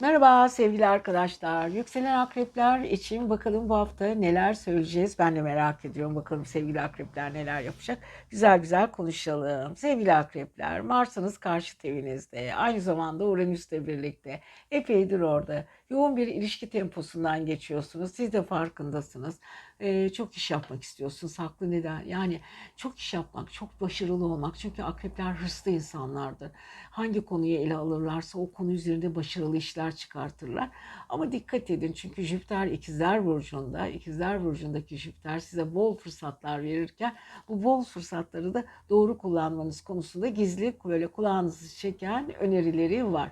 Merhaba sevgili arkadaşlar. Yükselen akrepler için bakalım bu hafta neler söyleyeceğiz. Ben de merak ediyorum. Bakalım sevgili akrepler neler yapacak. Güzel güzel konuşalım. Sevgili akrepler, Mars'ınız karşı evinizde. Aynı zamanda Uranüs'le birlikte. Epeydir orada. Yoğun bir ilişki temposundan geçiyorsunuz. Siz de farkındasınız. Ee, çok iş yapmak istiyorsunuz. Haklı neden? Yani çok iş yapmak, çok başarılı olmak. Çünkü akrepler hırslı insanlardır. Hangi konuyu ele alırlarsa o konu üzerinde başarılı işler çıkartırlar. Ama dikkat edin çünkü Jüpiter ikizler burcunda, ikizler burcundaki Jüpiter size bol fırsatlar verirken bu bol fırsatları da doğru kullanmanız konusunda gizli böyle kulağınızı çeken önerileri var.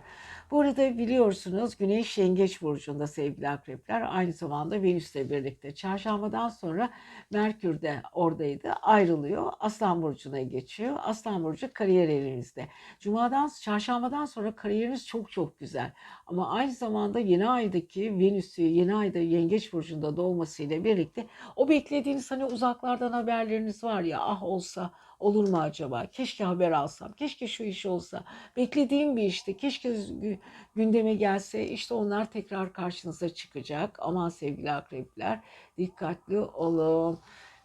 Bu arada biliyorsunuz Güneş Yengeç Burcu'nda sevgili akrepler aynı zamanda Venüs'le birlikte. Çarşambadan sonra Merkür de oradaydı ayrılıyor. Aslan Burcu'na geçiyor. Aslan Burcu kariyer evinizde. Cuma'dan, çarşambadan sonra kariyeriniz çok çok güzel. Ama aynı zamanda yeni aydaki Venüs'ü yeni ayda Yengeç Burcu'nda doğmasıyla birlikte o beklediğiniz hani uzaklardan haberleriniz var ya ah olsa olur mu acaba? Keşke haber alsam. Keşke şu iş olsa. Beklediğim bir işte. Keşke gündeme gelse. İşte onlar tekrar karşınıza çıkacak. Aman sevgili akrepler dikkatli olun.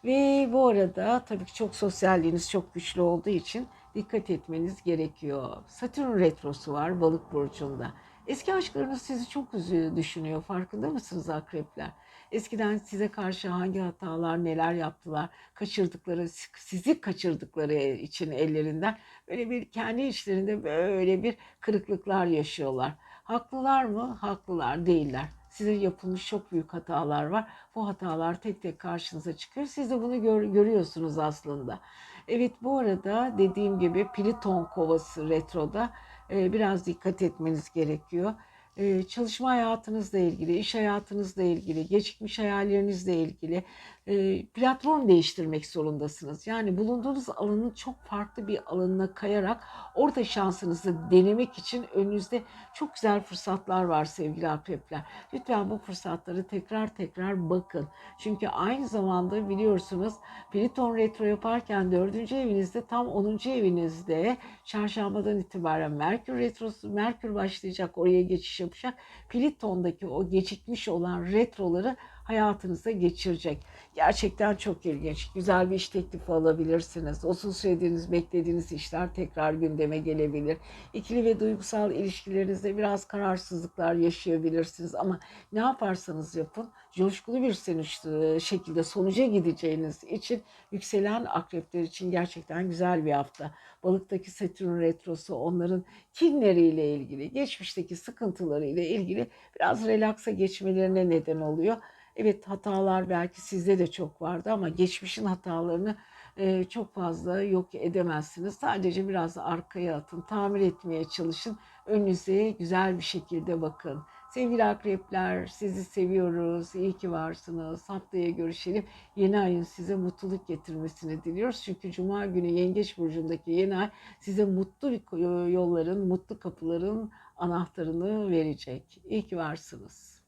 Ve bu arada tabii ki çok sosyalliğiniz çok güçlü olduğu için dikkat etmeniz gerekiyor. Satürn retrosu var balık burcunda. Eski aşklarınız sizi çok üzüyor, düşünüyor. Farkında mısınız akrepler? Eskiden size karşı hangi hatalar, neler yaptılar, kaçırdıkları, sizi kaçırdıkları için ellerinden böyle bir kendi içlerinde böyle bir kırıklıklar yaşıyorlar. Haklılar mı? Haklılar değiller. Size yapılmış çok büyük hatalar var. Bu hatalar tek tek karşınıza çıkıyor. Siz de bunu gör, görüyorsunuz aslında. Evet bu arada dediğim gibi Pliton kovası retroda biraz dikkat etmeniz gerekiyor. E, çalışma hayatınızla ilgili, iş hayatınızla ilgili, geçmiş hayallerinizle ilgili e, platform değiştirmek zorundasınız. Yani bulunduğunuz alanın çok farklı bir alanına kayarak orada şansınızı denemek için önünüzde çok güzel fırsatlar var sevgili akrepler. Lütfen bu fırsatları tekrar tekrar bakın. Çünkü aynı zamanda biliyorsunuz Pliton retro yaparken dördüncü evinizde tam 10. evinizde çarşambadan itibaren Merkür retrosu, Merkür başlayacak oraya geçiş yapacak. Pliton'daki o gecikmiş olan retroları hayatınıza geçirecek. Gerçekten çok ilginç. Güzel bir iş teklifi alabilirsiniz. Uzun süredir beklediğiniz işler tekrar gündeme gelebilir. İkili ve duygusal ilişkilerinizde biraz kararsızlıklar yaşayabilirsiniz ama ne yaparsanız yapın coşkulu bir sonuç, şekilde sonuca gideceğiniz için yükselen akrepler için gerçekten güzel bir hafta. Balıktaki Satürn retrosu onların kinleriyle ilgili, geçmişteki sıkıntılarıyla ilgili biraz relaksa geçmelerine neden oluyor. Evet hatalar belki sizde de çok vardı ama geçmişin hatalarını e, çok fazla yok edemezsiniz. Sadece biraz arkaya atın, tamir etmeye çalışın. Önünüze güzel bir şekilde bakın. Sevgili akrepler sizi seviyoruz. İyi ki varsınız. Haftaya görüşelim. Yeni ayın size mutluluk getirmesini diliyoruz. Çünkü Cuma günü Yengeç Burcu'ndaki yeni ay size mutlu yolların, mutlu kapıların anahtarını verecek. İyi ki varsınız.